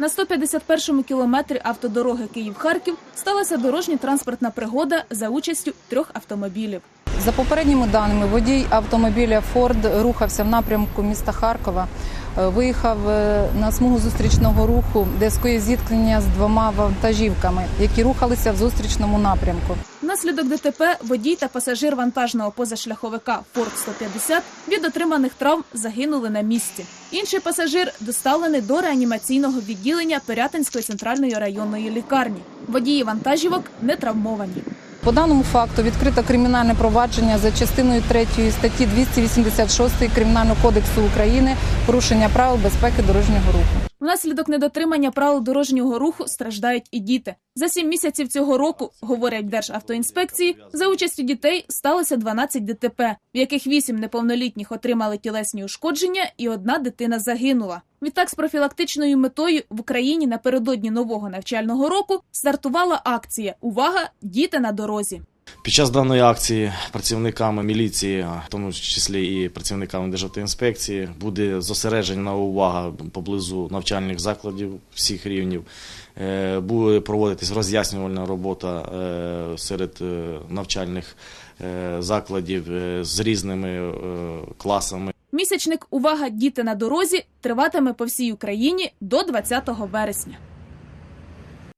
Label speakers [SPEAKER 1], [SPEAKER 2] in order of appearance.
[SPEAKER 1] На 151-му кілометрі автодороги Київ-Харків сталася дорожньо-транспортна пригода за участю трьох автомобілів.
[SPEAKER 2] За попередніми даними, водій автомобіля Форд рухався в напрямку міста Харкова. Е, Виїхав е, на смугу зустрічного руху, де скоїв зіткнення з двома вантажівками, які рухалися в зустрічному напрямку.
[SPEAKER 1] Внаслідок ДТП водій та пасажир вантажного позашляховика Форд 150 від отриманих травм загинули на місці. Інший пасажир доставлений до реанімаційного відділення Пирятинської центральної районної лікарні. Водії вантажівок не травмовані.
[SPEAKER 2] По даному факту відкрито кримінальне провадження за частиною 3 статті 286 Кримінального кодексу України порушення правил безпеки дорожнього руху.
[SPEAKER 1] Внаслідок недотримання правил дорожнього руху страждають і діти. За сім місяців цього року, говорять Державтоінспекції, за участю дітей сталося 12 ДТП, в яких вісім неповнолітніх отримали тілесні ушкодження і одна дитина загинула. Відтак, з профілактичною метою в Україні напередодні нового навчального року стартувала акція Увага! Діти на дорозі.
[SPEAKER 3] Під час даної акції працівниками міліції, в тому числі і працівниками Державтоінспекції, буде зосереджена увага поблизу навчальних закладів всіх рівнів. Е, Буде проводитись роз'яснювальна робота е, серед е, навчальних закладів з різними класами.
[SPEAKER 1] Місячник Увага! Діти на дорозі триватиме по всій Україні до 20 вересня.